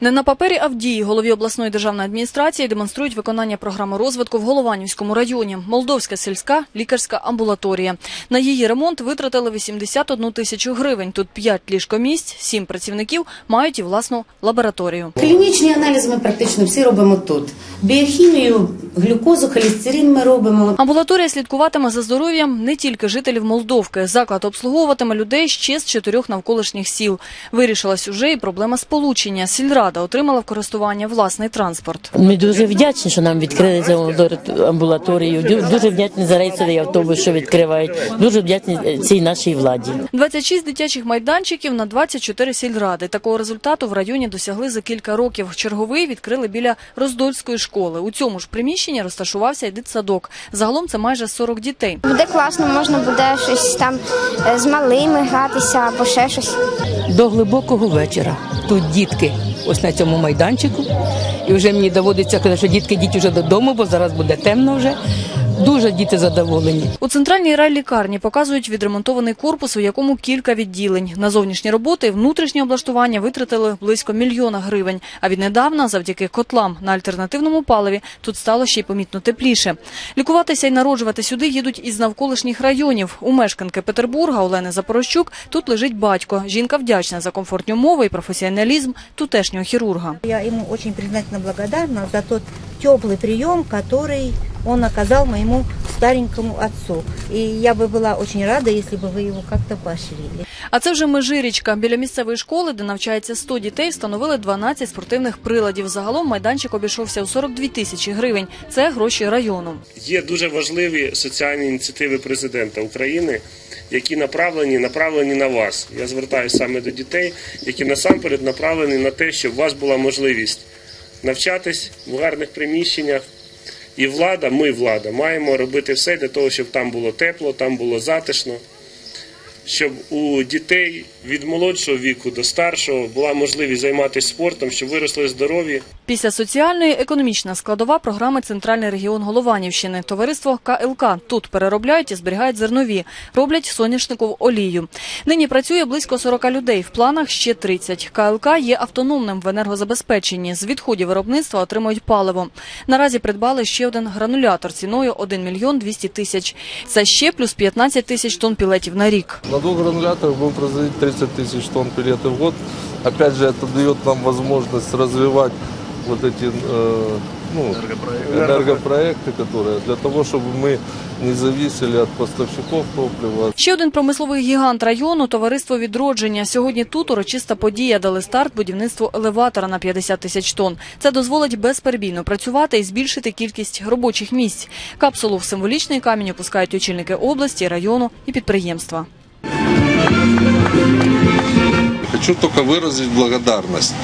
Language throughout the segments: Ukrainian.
Не на папері, а в дії голові обласної державної адміністрації демонструють виконання програми розвитку в Голованівському районі. Молдовська сільська лікарська амбулаторія. На її ремонт витратили 81 тисячу гривень. Тут 5 ліжкомісць, 7 працівників мають і власну лабораторію. Клінічні аналізи ми практично всі робимо тут. Біохімію, глюкозу, холестерин ми робимо. Амбулаторія слідкуватиме за здоров'ям не тільки жителів Молдовки. Заклад обслуговуватиме людей ще з чотирьох навколишніх сіл. Вирішилась уже і проблема сполучення. Сільрада отримала в користування власний транспорт. Ми дуже вдячні, що нам відкрили цю амбулатор- амбулаторію. Дуже вдячні за рейсовий автобус, що відкривають. Дуже вдячні е, цій нашій владі. 26 дитячих майданчиків на 24 сільради. Такого результату в районі досягли за кілька років. Черговий відкрили біля Роздольської школи. У цьому ж приміщенні розташувався і дитсадок. Загалом це майже 40 дітей. Буде класно, можна буде щось там е, з малими гратися або ще щось. до глибокого вечора. Тут дітки ось на цьому майданчику. І вже мені доводиться казати, що дітки діть вже додому, бо зараз буде темно вже. Дуже діти задоволені. У центральній райлікарні показують відремонтований корпус, у якому кілька відділень. На зовнішні роботи і внутрішнє облаштування витратили близько мільйона гривень. А віднедавна, завдяки котлам на альтернативному паливі, тут стало ще й помітно тепліше. Лікуватися і народжувати сюди їдуть із навколишніх районів. У мешканки Петербурга Олени Запорощук тут лежить батько. Жінка вдячна за комфортні умови і професіоналізм тутешнього хірурга. Я ему очень признательно благодарна за тот теплый прием, который он оказал моему старенькому отцу. И я бы была очень рада, если бы вы его как-то поощрили. А це вже Межирічка. Біля місцевої школи, де навчається 100 дітей, встановили 12 спортивних приладів. Загалом майданчик обійшовся у 42 тисячі гривень. Це гроші району. Є дуже важливі соціальні ініціативи президента України, які направлені направлені на вас. Я звертаюся саме до дітей, які насамперед направлені на те, щоб у вас була можливість навчатись в гарних приміщеннях. І влада, ми влада, маємо робити все для того, щоб там було тепло, там було затишно, щоб у дітей від молодшого віку до старшого була можливість займатися спортом, щоб виросли здорові. Після соціальної економічна складова програми Центральний регіон Голованівщини. Товариство КЛК тут переробляють і зберігають зернові, роблять соняшникову олію. Нині працює близько 40 людей. В планах ще 30. КЛК є автономним в енергозабезпеченні. З відходів виробництва отримують паливо. Наразі придбали ще один гранулятор ціною 1 мільйон 200 тисяч. Це ще плюс 15 тисяч тонн пілетів на рік. На двух грануляторах будем производить 30 тысяч тонн пилеты в год. Опять же, это дает нам возможность развивать вот эти э, ну, энергопроекты, которые для того, чтобы мы не зависели от поставщиков топлива. Ще один промисловий гігант району товариство відродження. Сьогодні тут урочиста подія дали старт будівництву елеватора на 50 тисяч тонн. Це дозволить безперебійно працювати і збільшити кількість робочих місць. Капсулу в символічний камінь опускають очільники області, району і підприємства. Хочу только выразить благодарность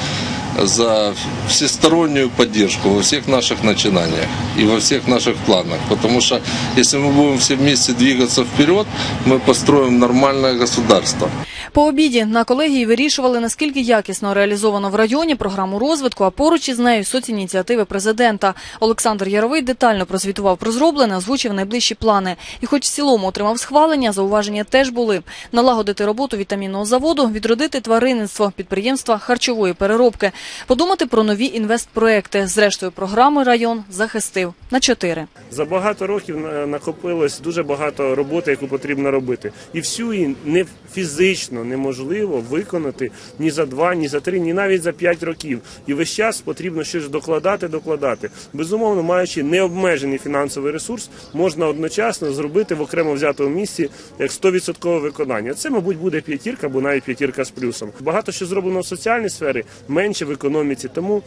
за всестороннюю поддержку во всех наших начинаниях и во всех наших планах. Потому что если мы будем все вместе двигаться вперед, мы построим нормальное государство. По обіді на колегії вирішували, наскільки якісно реалізовано в районі програму розвитку, а поруч із нею соцініціативи президента. Олександр Яровий детально прозвітував про зроблене, озвучив найближчі плани. І хоч в цілому отримав схвалення, зауваження теж були. Налагодити роботу вітамінного заводу, відродити тваринництво, підприємства харчової переробки, подумати про нові інвестпроекти. Зрештою, програми район захистив на чотири. За багато років на- накопилось дуже багато роботи, яку потрібно робити. І всю її не фізично неможливо виконати ні за два, ні за три, ні навіть за п'ять років. І весь час потрібно щось докладати, докладати. Безумовно, маючи необмежений фінансовий ресурс, можна одночасно зробити в окремо взятому місці як 100% виконання. Це, мабуть, буде п'ятірка або навіть п'ятірка з плюсом. Багато що зроблено в соціальній сфері, менше в економіці. Тому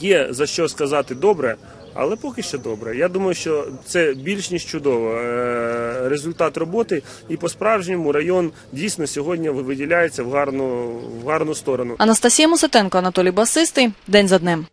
є за що сказати добре, але поки що добре. Я думаю, що це більш ніж чудово. Е, Результат роботи і по-справжньому район дійсно сьогодні виділяється в гарну, в гарну сторону. Анастасія Мусатенко, Анатолій Басистий. День за днем.